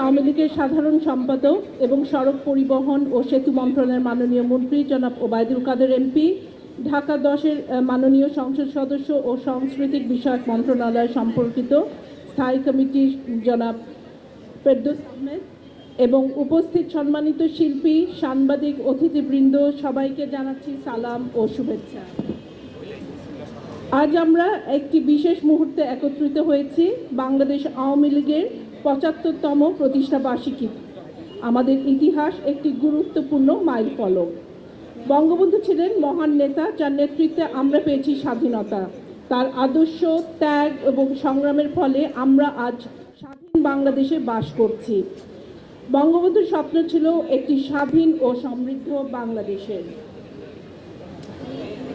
আওয়ামী লীগের সাধারণ সম্পাদক এবং সড়ক পরিবহন ও সেতু মন্ত্রণালয়ের মাননীয় মন্ত্রী জনাব ওবায়দুল কাদের এমপি, ঢাকা দশের মাননীয় সংসদ সদস্য ও সাংস্কৃতিক বিষয়ক মন্ত্রণালয় সম্পর্কিত স্থায়ী কমিটির জনাব ফেরদৌস আহমেদ এবং উপস্থিত সম্মানিত শিল্পী, সাংবাদিক, অতিথিবৃন্দ সবাইকে জানাচ্ছি সালাম ও শুভেচ্ছা। আজ আমরা একটি বিশেষ মুহূর্তে একত্রিত হয়েছি বাংলাদেশ আওয়ামী লীগের পঁচাত্তরতম প্রতিষ্ঠা বার্ষিকী। আমাদের ইতিহাস একটি গুরুত্বপূর্ণ মাইল ফলক বঙ্গবন্ধু ছিলেন মহান নেতা, যার নেতৃত্বে আমরা পেয়েছি স্বাধীনতা। তার আদর্শ, ত্যাগ এবং সংগ্রামের ফলে আমরা আজ স্বাধীন বাংলাদেশে বাস করছি। বঙ্গবন্ধুর স্বপ্ন ছিল একটি স্বাধীন ও সমৃদ্ধ বাংলাদেশের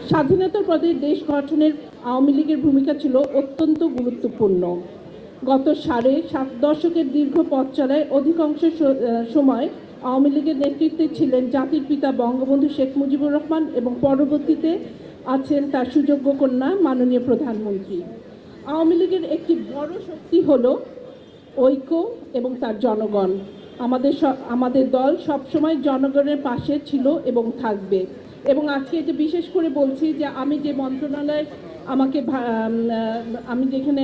স্বাধীনতার পরে দেশ গঠনের আওয়ামী লীগের ভূমিকা ছিল অত্যন্ত গুরুত্বপূর্ণ। গত সাড়ে সাত দশকের দীর্ঘ পথ চলায় অধিকাংশ সময় আওয়ামী লীগের নেতৃত্বে ছিলেন জাতির পিতা বঙ্গবন্ধু শেখ মুজিবুর রহমান এবং পরবর্তীতে আছেন তার সুযোগ্য কন্যা মাননীয় প্রধানমন্ত্রী। আওয়ামী লীগের একটি বড় শক্তি হলো ঐক্য এবং তার জনগণ। আমাদের আমাদের দল সবসময় জনগণের পাশে ছিল এবং থাকবে। এবং আজকে এটা বিশেষ করে বলছি যে আমি যে মন্ত্রণালয় আমাকে আমি যেখানে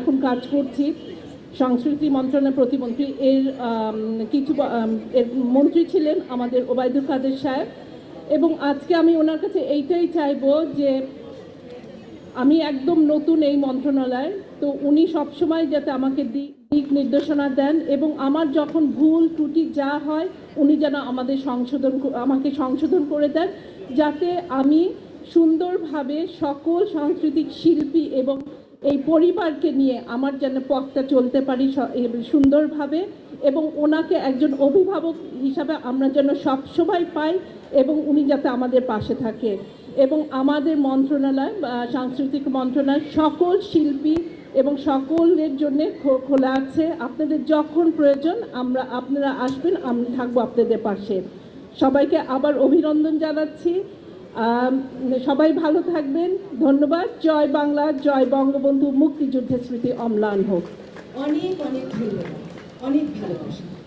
এখন কাজ করছি, সংস্কৃতি মন্ত্রণালয়ের প্রতিমন্ত্রী, এর কিছু এর মন্ত্রী ছিলেন আমাদের ওবায়দুল কাদের সাহেব। এবং আজকে আমি ওনার কাছে এইটাই চাইব যে, আমি একদম নতুন এই মন্ত্রণালয়, তো উনি সবসময় যাতে আমাকে দিক নির্দেশনা দেন এবং আমার যখন ভুল ত্রুটি যা হয়, উনি যেন আমাদের সংশোধন আমাকে সংশোধন করে দেন, যাতে আমি সুন্দরভাবে সকল সাংস্কৃতিক শিল্পী এবং এই পরিবারকে নিয়ে আমার যেন পথটা চলতে পারি সুন্দরভাবে এবং ওনাকে একজন অভিভাবক হিসাবে আমরা যেন সবসময় পাই এবং উনি যাতে আমাদের পাশে থাকে। এবং আমাদের মন্ত্রণালয় সাংস্কৃতিক মন্ত্রণালয় সকল শিল্পী এবং সকলের জন্য খোলা আছে। আপনাদের যখন প্রয়োজন আমরা, আপনারা আসবেন, আমি থাকব আপনাদের পাশে। সবাইকে আবার অভিনন্দন জানাচ্ছি। সবাই ভালো থাকবেন। ধন্যবাদ। জয় বাংলা, জয় বঙ্গবন্ধু। মুক্তিযুদ্ধের স্মৃতি অম্লান হোক। অনেক অনেক ধন্যবাদ। অনেক ভালোবাসা।